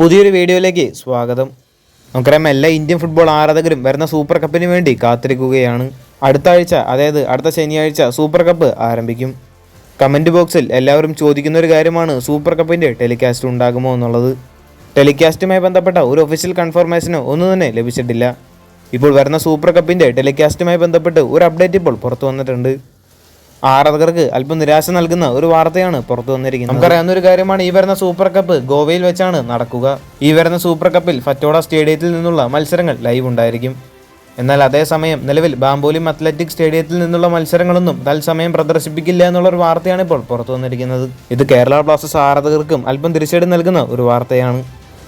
പുതിയൊരു വീഡിയോയിലേക്ക് സ്വാഗതം. നമുക്കറിയാം എല്ലാ ഇന്ത്യൻ ഫുട്ബോൾ ആരാധകരും വരുന്ന സൂപ്പർ കപ്പിന് വേണ്ടി കാത്തിരിക്കുകയാണ്. അടുത്ത ആഴ്ച അതായത് അടുത്ത ശനിയാഴ്ച സൂപ്പർ കപ്പ് ആരംഭിക്കും. കമന്റ് ബോക്സിൽ എല്ലാവരും ചോദിക്കുന്ന ഒരു കാര്യമാണ് സൂപ്പർ കപ്പിന്റെ ടെലികാസ്റ്റ് ഉണ്ടാകുമോ എന്നുള്ളത്. ടെലികാസ്റ്റുമായി ബന്ധപ്പെട്ട ഒരു ഒഫീഷ്യൽ കൺഫർമേഷനോ ഒന്നും തന്നെ ലഭിച്ചിട്ടില്ല. ഇപ്പോൾ വരുന്ന സൂപ്പർ കപ്പിന്റെ ടെലികാസ്റ്റുമായി ബന്ധപ്പെട്ട് ഒരു അപ്ഡേറ്റ് ഇപ്പോൾ പുറത്തു വന്നിട്ടുണ്ട്. ആരാധകർക്ക് അല്പം നിരാശ നൽകുന്ന ഒരു വാർത്തയാണ് പുറത്തു വന്നിരിക്കുന്നത്. നമുക്കറിയാവുന്ന ഒരു കാര്യമാണ് ഈ വരുന്ന സൂപ്പർ കപ്പ് ഗോവയിൽ വെച്ചാണ് നടക്കുക. ഈ വരുന്ന സൂപ്പർ കപ്പിൽ ഫറ്റോഡ സ്റ്റേഡിയത്തിൽ നിന്നുള്ള മത്സരങ്ങൾ ലൈവ് ഉണ്ടായിരിക്കും. എന്നാൽ അതേസമയം നിലവിൽ ബാംബോലിം അത്ലറ്റിക് സ്റ്റേഡിയത്തിൽ നിന്നുള്ള മത്സരങ്ങളൊന്നും തത്സമയം പ്രദർശിപ്പിക്കില്ല എന്നുള്ള ഒരു വാർത്തയാണ് ഇപ്പോൾ പുറത്തു വന്നിരിക്കുന്നത്. ഇത് കേരള ബ്ലാസ്റ്റേഴ്സ് ആരാധകർക്കും അല്പം തിരിച്ചടി നൽകുന്ന ഒരു വാർത്തയാണ്.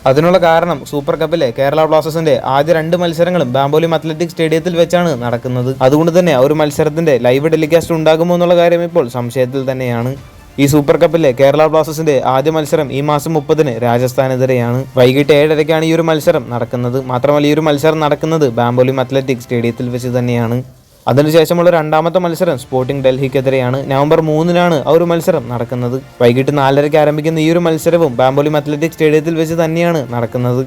അതിനുള്ള കാരണം സൂപ്പർ കപ്പിലെ കേരള ബ്ലാസ്റ്റേഴ്സിന്റെ ആദ്യ രണ്ട് മത്സരങ്ങളും ബാംബോലിം അത്ലറ്റിക് സ്റ്റേഡിയത്തിൽ വെച്ചാണ് നടക്കുന്നത്. അതുകൊണ്ട് തന്നെ ഒരു മത്സരത്തിന്റെ ലൈവ് ടെലികാസ്റ്റ് ഉണ്ടാകുമോ എന്നുള്ള കാര്യം ഇപ്പോൾ സംശയത്തിൽ തന്നെയാണ്. ഈ സൂപ്പർ കപ്പിലെ കേരള ബ്ലാസ്റ്റേഴ്സിന്റെ ആദ്യ മത്സരം ഈ മാസം മുപ്പതിന് രാജസ്ഥാനെതിരെയാണ്. വൈകിട്ട് ഏഴരയ്ക്കാണ് ഈ ഒരു മത്സരം നടക്കുന്നത്. മാത്രമല്ല ഈ ഒരു മത്സരം നടക്കുന്നത് ബാംബോലിം അത്ലറ്റിക് സ്റ്റേഡിയത്തിൽ വെച്ച് തന്നെയാണ്. അതിനുശേഷമുള്ള രണ്ടാമത്തെ മത്സരം സ്പോർട്ടിംഗ് ഡൽഹിക്കെതിരെയാണ്. നവംബർ മൂന്നിനാണ് ആ ഒരു മത്സരം നടക്കുന്നത്. വൈകിട്ട് നാലരയ്ക്ക് ആരംഭിക്കുന്ന ഈ ഒരു മത്സരവും ബാംബോലിം അത്ലറ്റിക് സ്റ്റേഡിയത്തിൽ വെച്ച് തന്നെയാണ് നടക്കുന്നത്.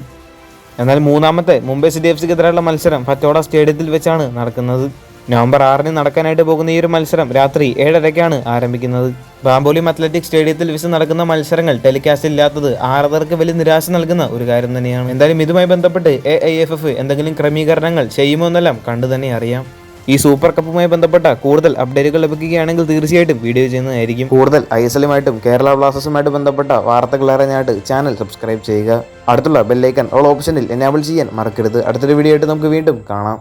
എന്നാൽ മൂന്നാമത്തെ മുംബൈ സിറ്റി എഫ് സിക്കെതിരെയുള്ള മത്സരം ഫറ്റോഡ സ്റ്റേഡിയത്തിൽ വെച്ചാണ് നടക്കുന്നത്. നവംബർ ആറിന് നടക്കാനായിട്ട് പോകുന്ന ഈ ഒരു മത്സരം രാത്രി ഏഴരയ്ക്കാണ് ആരംഭിക്കുന്നത്. ബാംബോലിം അത്ലറ്റിക് സ്റ്റേഡിയത്തിൽ വെച്ച് നടക്കുന്ന മത്സരങ്ങൾ ടെലികാസ്റ്റ് ഇല്ലാത്തത് ആരാധകർക്ക് വലിയ നിരാശ നൽകുന്ന ഒരു കാര്യം തന്നെയാണ്. എന്തായാലും ഇതുമായി ബന്ധപ്പെട്ട് എ എന്തെങ്കിലും ക്രമീകരണങ്ങൾ ചെയ്യുമോ എന്നെല്ലാം കണ്ടു തന്നെ അറിയാം. ഈ സൂപ്പർ കപ്പുമായി ബന്ധപ്പെട്ട കൂടുതൽ അപ്ഡേറ്റുകൾ ലഭിക്കുകയാണെങ്കിൽ തീർച്ചയായിട്ടും വീഡിയോ ചെയ്യുന്നതായിരിക്കും. കൂടുതൽ ഐ എസ് എല്ലുമായിട്ടും കേരള ബ്ലാസ്റ്റേഴ്സുമായിട്ട് ബന്ധപ്പെട്ട വാർത്തകൾ അറിയാനായിട്ട് ചാനൽ സബ്സ്ക്രൈബ് ചെയ്യുക. അടുത്തുള്ള ബെല്ലൈക്കൻ ഓൾ ഓപ്ഷനിൽ എനാബിൾ ചെയ്യാൻ മറക്കരുത്. അടുത്തൊരു വീഡിയോ ആയിട്ട് നമുക്ക് വീണ്ടും കാണാം.